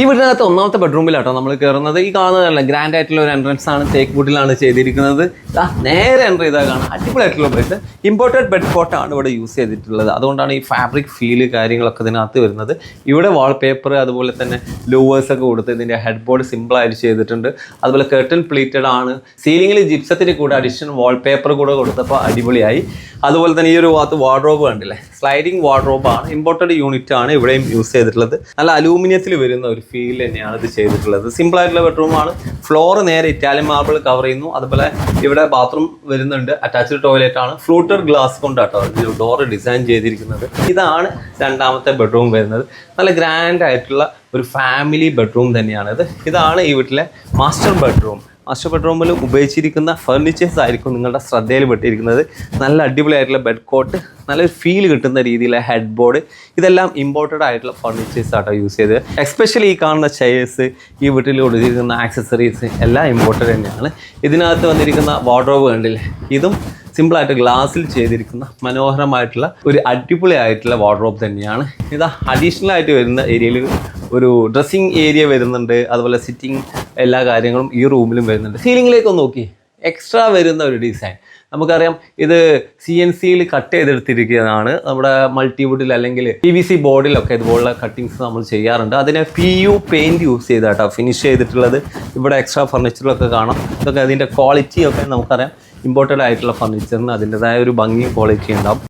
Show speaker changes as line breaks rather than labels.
ഈ വീടിനകത്ത് ഒന്നാമത്തെ ബെഡ്റൂമിലാട്ടോ നമ്മൾ കയറുന്നത് ഈ കാണുന്നതല്ല ഗ്രാൻഡ് ആയിട്ടുള്ള ഒരു എൻട്രൻസ് ആണ് തേക്ക് വുഡിലാണ് ചെയ്തിരിക്കുന്നത്. നേരെ എന്റർ ചെയ്താൽ കാണാം. അടിപൊളിയായിട്ടുള്ള ബെഡ് ഇമ്പോർട്ടഡ് ബെഡ് കോട്ടാണ് ഇവിടെ യൂസ് ചെയ്തിട്ടുള്ളത്. അതുകൊണ്ടാണ് ഈ ഫാബ്രിക് ഫീൽ കാര്യങ്ങളൊക്കെ ഇതിനകത്ത് വരുന്നത്. ഇവിടെ വാൾപേപ്പർ അതുപോലെ തന്നെ ലൂവേഴ്സ് ഒക്കെ കൊടുത്ത് ഇതിന്റെ ഹെഡ് ബോർഡ് സിമ്പിളായിട്ട് ചെയ്തിട്ടുണ്ട്. അതുപോലെ കെർട്ടൺ പ്ലീറ്റഡ് ആണ്. സീലിംഗിൽ ജിപ്സത്തിന് കൂടെ അഡീഷണൽ വാൾപേപ്പർ കൂടെ കൊടുത്തപ്പോൾ അടിപൊളിയായി. അതുപോലെ തന്നെ ഈ ഒരു ഭാഗത്ത് വാർഡ്രോബ് കണ്ടില്ലേ? സ്ലൈഡിങ് ആണ്. ഇമ്പോർട്ടഡ് യൂണിറ്റ് ആണ് ഇവിടെയും യൂസ് ചെയ്തിട്ടുള്ളത്. നല്ല അലൂമിനിയത്തിൽ വരുന്ന ഒരു ഫീൽ തന്നെയാണ് ഇത് ചെയ്തിട്ടുള്ളത്. സിമ്പിൾ ആയിട്ടുള്ള ബെഡ്റൂം ആണ്. ഫ്ലോർ നേരെ ഇറ്റാലിയൻ മാർബിൾ കവർ ചെയ്യുന്നു. അതുപോലെ ഇവിടെ ബാത്റൂം വരുന്നുണ്ട്. അറ്റാച്ച്ഡ് ടോയ്ലറ്റ് ആണ്. ഫ്ലൂട്ടർ ഗ്ലാസ് കൊണ്ടാട്ടോ ഡോർ ഡിസൈൻ ചെയ്തിരിക്കുന്നത്. ഇതാണ് രണ്ടാമത്തെ ബെഡ്റൂം വരുന്നത്. നല്ല ഗ്രാൻഡ് ആയിട്ടുള്ള ഒരു ഫാമിലി ബെഡ്റൂം തന്നെയാണ്. ഇത് ഇതാണ് ഈ വീട്ടിലെ മാസ്റ്റർ ബെഡ്റൂം മാസ്റ്റർ ബെഡ്റൂമിൽ ഉപയോഗിച്ചിരിക്കുന്ന ഫർണിച്ചേഴ്സ് ആയിരിക്കും നിങ്ങളുടെ ശ്രദ്ധയിൽ പെട്ടിരിക്കുന്നത്. നല്ല അടിപൊളിയായിട്ടുള്ള ബെഡ് കോട്ട് നല്ലൊരു ഫീൽ കിട്ടുന്ന രീതിയിലെ ഹെഡ് ബോർഡ് ഇതെല്ലാം ഇമ്പോർട്ടഡ് ആയിട്ടുള്ള ഫർണിച്ചേഴ്സ് ആട്ടോ യൂസ് ചെയ്തത്. എക്സ്പെഷ്യലി ഈ കാണുന്ന ചെയേഴ്സ് ഈ വീട്ടിൽ കൊടുത്തിരിക്കുന്ന ആക്സസറീസ് എല്ലാം ഇമ്പോർട്ടഡ് തന്നെയാണ്. ഇതിനകത്ത് വന്നിരിക്കുന്ന വാർഡ്രോബ് കണ്ടില്ലേ? ഇതും സിമ്പിളായിട്ട് ഗ്ലാസ്സിൽ ചെയ്തിരിക്കുന്ന മനോഹരമായിട്ടുള്ള ഒരു അടിപൊളി ആയിട്ടുള്ള വാർഡ്രോബ് തന്നെയാണ്. ഇതാ അഡീഷണൽ ആയിട്ട് വരുന്ന ഏരിയയിൽ ഒരു ഡ്രസ്സിങ് ഏരിയ വരുന്നുണ്ട്. അതുപോലെ സിറ്റിംഗ് എല്ലാ കാര്യങ്ങളും ഈ റൂമിലും വരുന്നുണ്ട്. സീലിംഗിലേക്ക് ഒന്ന് നോക്കി. എക്സ്ട്രാ വരുന്ന ഒരു ഡിസൈൻ നമുക്കറിയാം ഇത് സി എൻ സിയിൽ കട്ട് ചെയ്തെടുത്തിരിക്കുന്നതാണ് നമ്മുടെ മൾട്ടിവുഡിൽ അല്ലെങ്കിൽ പി വി സി ബോർഡിലൊക്കെ ഇതുപോലുള്ള കട്ടിങ്സ് നമ്മൾ ചെയ്യാറുണ്ട്. അതിനെ പി യു പെയിന്റ് യൂസ് ചെയ്താട്ടോ. ഫിനിഷ് ചെയ്തിട്ടുള്ളത് ഇവിടെ എക്സ്ട്രാ ഫർണിച്ചറിലൊക്കെ കാണാം. ഇതൊക്കെ അതിന്റെ ക്വാളിറ്റിയൊക്കെ നമുക്കറിയാം. ഇമ്പോർട്ടന്റ് ആയിട്ടുള്ള ഫർണിച്ചറിന് അതിന്റെതായ ഒരു ഭംഗിയും ക്വാളിറ്റി ഉണ്ടാവും.